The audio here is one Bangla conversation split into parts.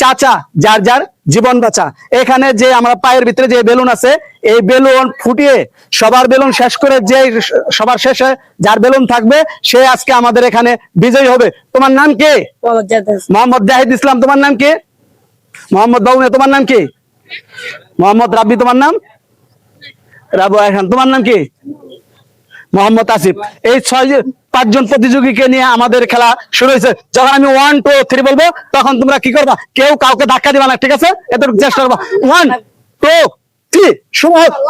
চাচা যার যার জীবন বাঁচা। এখানে যে আমরা পায়ের ভিতরে যে বেলুন আছে এই বেলুন ফুটিয়ে সবার বেলুন শেষ করে যে সবার শেষে যার বেলুন থাকবে সে আজকে আমাদের এখানে বিজয়ী হবে। তোমার নাম কে? মোহাম্মদ জাহিদ ইসলাম। তোমার নাম কে? মোহাম্মদ বাবু তোমার নাম কি? মোহাম্মদ রাব্বি তোমার নাম? রাবু খান তোমার নাম কি? মোহাম্মদ আসিফ। এই ছয় জন- পাঁচজন প্রতিযোগীকে নিয়ে আমাদের খেলা শুরু হয়েছে, যখন আমি ওয়ান টু থ্রি বলব, তখন তোমরা কি করবা? কেউ কাউকে ধাক্কা দিবা না, ঠিক আছে? এত চেষ্টা করবা। ওয়ান টু থ্রি হোক।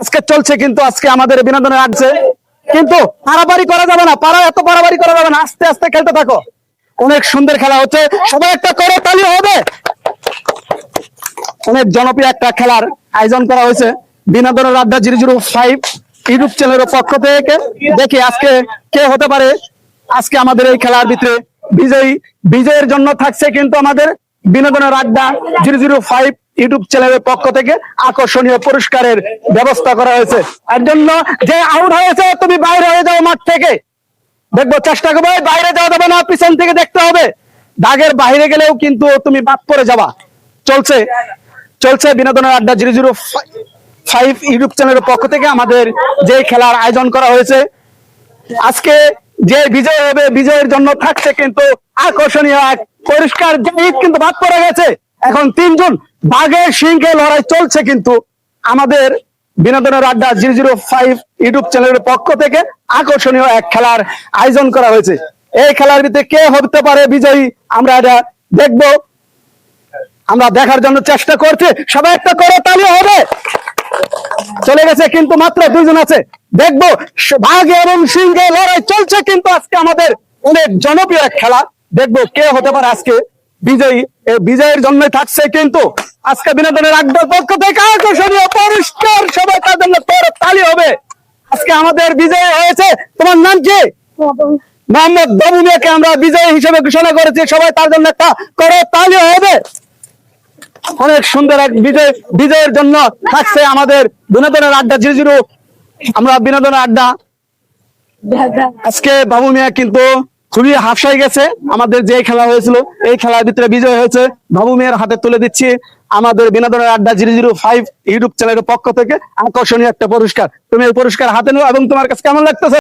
আজকে চলছে কিন্তু, আজকে আমাদের বিনোদনের আসছে কিন্তু পারাপারি করা যাবে না পারা এত পারাপারি করা যাবে না, আস্তে আস্তে খেলতে থাকো। অনেক সুন্দর খেলা হচ্ছে। সবাই একটা করে তালি হবে। অনেক জনপ্রিয় একটা খেলার আয়োজন করা হয়েছে। বিনোদনের আড্ডা জিরো জিরো ফাইভ ইউটিউব চ্যানেলের পক্ষ থেকে দেখি আজকে কে হতে পারে। আজকে আমাদের এই খেলার ভিতরে বিজয়ী। বিজয়ের জন্য থাকছে কিন্তু আমাদের বিনোদনের আড্ডা জিরো জিরো ফাইভ ইউটিউব চ্যানেলের পক্ষ থেকে আকর্ষণীয় পুরস্কারের ব্যবস্থা করা হয়েছে। এর জন্য যে আউট হয়েছে, তুমি বাইরে হয়ে যাও মাঠ থেকে। দেখব, চেষ্টা করব বাইরে যাওয়া যাবে না, পিছন থেকে দেখতে হবে। দাগের বাইরে গেলেও কিন্তু তুমি বাদ পড়ে যাবা। চলছে চলছে বিনোদনের আড্ডা জিরো জিরো ফাইভ ইউটিউব চ্যানেলের পক্ষ থেকে আমাদের যে খেলার আয়োজন করা হয়েছে। আজকে যে বিজয় হবে, বিজয়ের জন্য থাকছে কিন্তু আকর্ষণীয় এক পরিষ্কার কিন্তু বাদ পড়ে গেছে। এখন তিনজন বাঘের সিংহে লড়াই চলছে কিন্তু আমাদের বিনোদনের আড্ডা জিরো জিরো ফাইভ ইউটিউব চ্যানেলের পক্ষ থেকে আকর্ষণীয় এক খেলার আয়োজন করা হয়েছে। এই খেলার ভিতরে কে হতে পারে বিজয়ী, আমরা এটা দেখব। আমরা দেখার জন্য চেষ্টা করছি। সবাই একটা করে তালি হবে। চলে গেছে কিন্তু মাত্র দুইজন আছে। দেখব বাঘ এবং সিংহে লড়াই চলছে কিন্তু আজকে আমাদের অনেক জনপ্রিয় এক খেলা। দেখব কে হতে পারে আজকে বিজয়ী। বিজয়ের জন্যই থাকছে কিন্তু আজকে বিনোদনের আড্ডার পক্ষ থেকে আকর্ষণীয় পরিষ্কার সবাই তার জন্য তালি হবে। আজকে আমাদের বিজয় হয়েছে। তোমার নাম কি? মোহাম্মদ বাবু মিয়াকে আমরা বিজয়ী হিসেবে ঘোষণা করেছি। সবাই তার জন্য একটা করে তালি হবে। অনেক সুন্দর এক বিজয়, বিজয়ের জন্য থাকছে আমাদের বিনোদনের আড্ডা জিরো জিরো আমরা বিনোদনের আড্ডা। আজকে বাবু মিয়া কিন্তু খুবই হাফসাই গেছে। আমাদের যে খেলা হয়েছিল, এই খেলার ভিতরে বিজয় হয়েছে। বাবু মিয়ার হাতে তুলে দিচ্ছি আমাদের বিনোদনের আড্ডা জিরো জিরো ফাইভ ইউটিউব চ্যানেলের পক্ষ থেকে আকর্ষণীয় একটা পুরস্কার। তুমি এই পুরস্কার হাতে নেও এবং তোমার কাছে কেমন লাগতেছে?